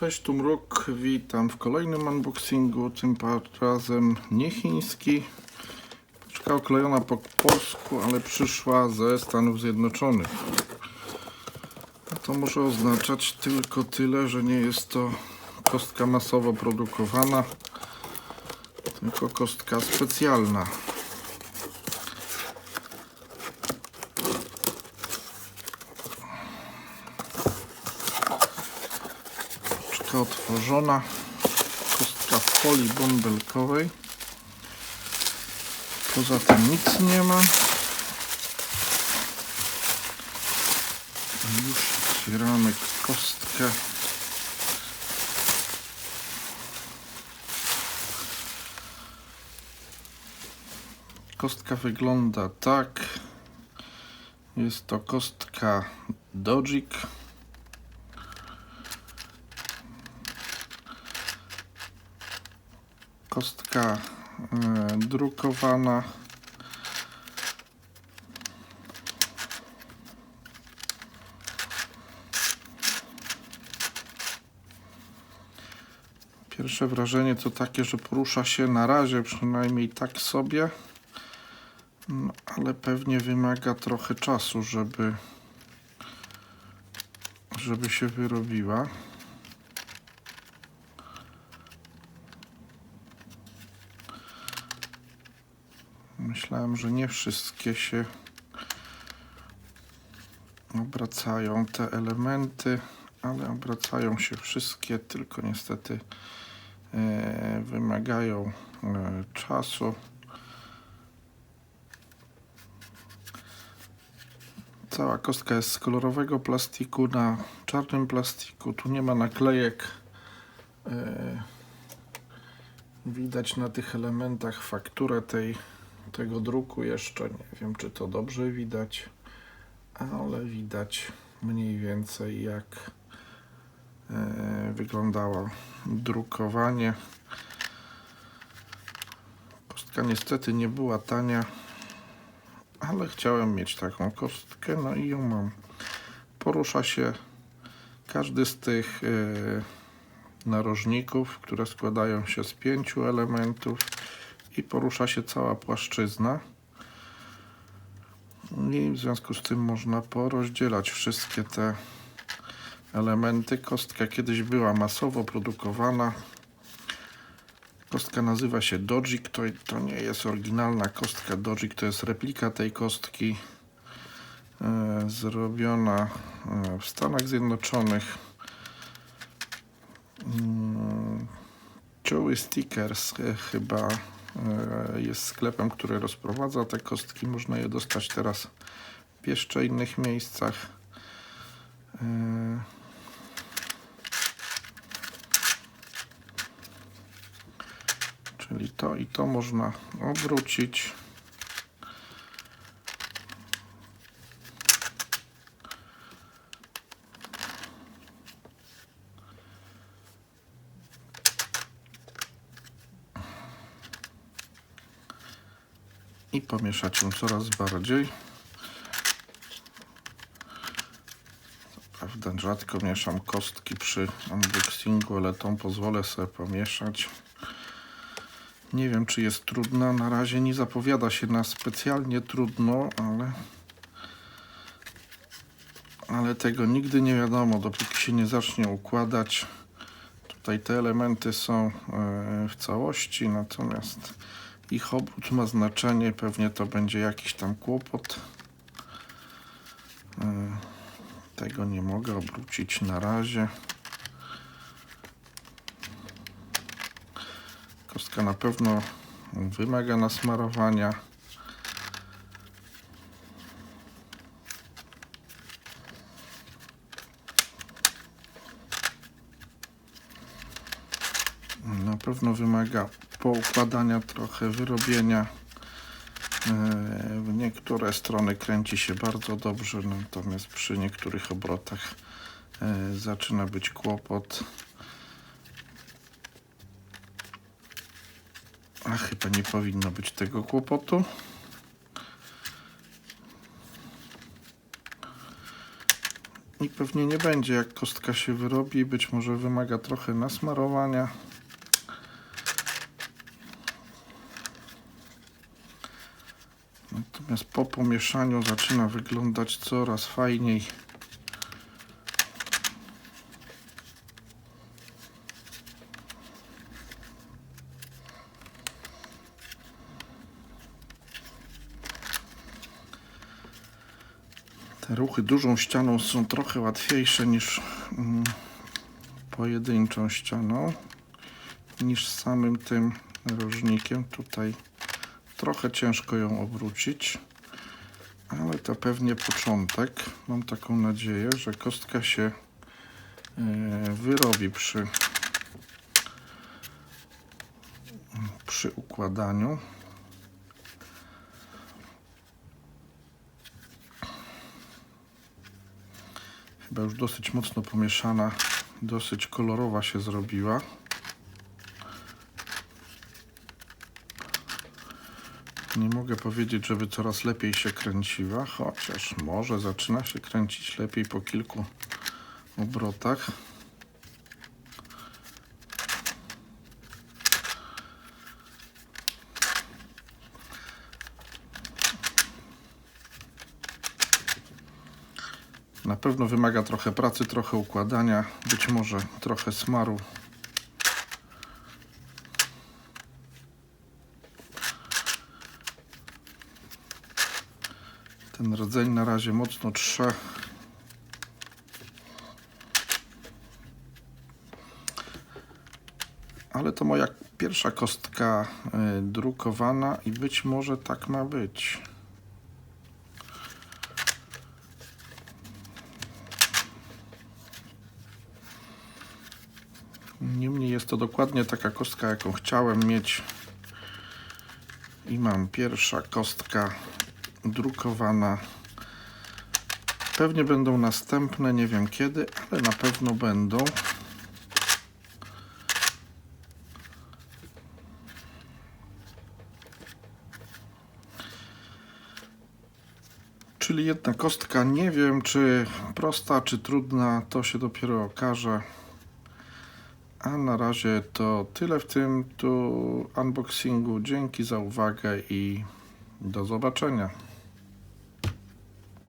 Cześć, tu Mruk, witam w kolejnym unboxingu, tym razem nie chiński. Paczka oklejona po polsku, ale przyszła ze Stanów Zjednoczonych. A to może oznaczać tylko tyle, że nie jest to kostka masowo produkowana, tylko kostka specjalna. Kostka otworzona. Kostka w folii bąbelkowej. Poza tym nic nie ma. Już otwieramy kostkę. Kostka wygląda tak. Jest to kostka Dojik. Kostka e, drukowana. Pierwsze wrażenie to takie, że porusza się na razie przynajmniej tak sobie, no, ale pewnie wymaga trochę czasu, żeby, żeby się wyrobiła. Myślałem, że nie wszystkie się obracają te elementy, ale obracają się wszystkie, tylko niestety e, wymagają e, czasu. Cała kostka jest z kolorowego plastiku na czarnym plastiku. Tu nie ma naklejek. E, widać na tych elementach fakturę tej tego druku jeszcze nie wiem, czy to dobrze widać, ale widać mniej więcej jak e, wyglądało drukowanie. Kostka niestety nie była tania, ale chciałem mieć taką kostkę, no i ją mam. Porusza się każdy z tych e, narożników, które składają się z pięciu elementów i porusza się cała płaszczyzna. I w związku z tym można porozdzielać wszystkie te elementy. Kostka kiedyś była masowo produkowana. Kostka nazywa się Dojik. To, to nie jest oryginalna kostka Dojik, to jest replika tej kostki e, zrobiona e, w Stanach Zjednoczonych. Mm, Joey Stickers e, chyba jest sklepem, który rozprowadza te kostki. Można je dostać teraz w jeszcze innych miejscach. E, czyli to i to można obrócić. I pomieszać ją coraz bardziej. Prawda rzadko mieszam kostki przy unboxingu, ale tą pozwolę sobie pomieszać. Nie wiem, czy jest trudna. Na razie nie zapowiada się na specjalnie trudno, ale ale tego nigdy nie wiadomo, dopóki się nie zacznie układać. Tutaj te elementy są e, w całości, natomiast ich obrót ma znaczenie, pewnie to będzie jakiś tam kłopot. E, tego nie mogę obrócić na razie. Kostka na pewno wymaga nasmarowania. Na pewno wymaga poukładania, trochę wyrobienia. E, w niektóre strony kręci się bardzo dobrze, natomiast przy niektórych obrotach e, zaczyna być kłopot. A chyba nie powinno być tego kłopotu. technik pewnie nie będzie, jak kostka się wyrobi. Być może wymaga trochę nasmarowania. Natomiast po pomieszaniu zaczyna wyglądać coraz fajniej. Te ruchy dużą ścianą są trochę łatwiejsze niż mm, pojedynczą ścianą, niż samym tym rożnikiem. Tutaj trochę ciężko ją obrócić, ale to pewnie początek. Mam taką nadzieję, że kostka się e, wyrobi przy, przy układaniu. Chyba już dosyć mocno pomieszana, dosyć kolorowa się zrobiła. Nie mogę powiedzieć, żeby coraz lepiej się kręciła, chociaż może zaczyna się kręcić lepiej po kilku obrotach. Na pewno wymaga trochę pracy, trochę układania, być może trochę smaru. Ten rdzeń na razie mocno trze. Ale to moja pierwsza kostka y, drukowana i być może tak ma być. Niemniej jest to dokładnie taka kostka, jaką chciałem mieć. I mam pierwsza kostka drukowana. Pewnie będą następne, nie wiem kiedy, ale na pewno będą. Czyli jedna kostka, nie wiem czy prosta, czy trudna, to się dopiero okaże. A na razie to tyle w tym tu unboxingu. Dzięki za uwagę i do zobaczenia.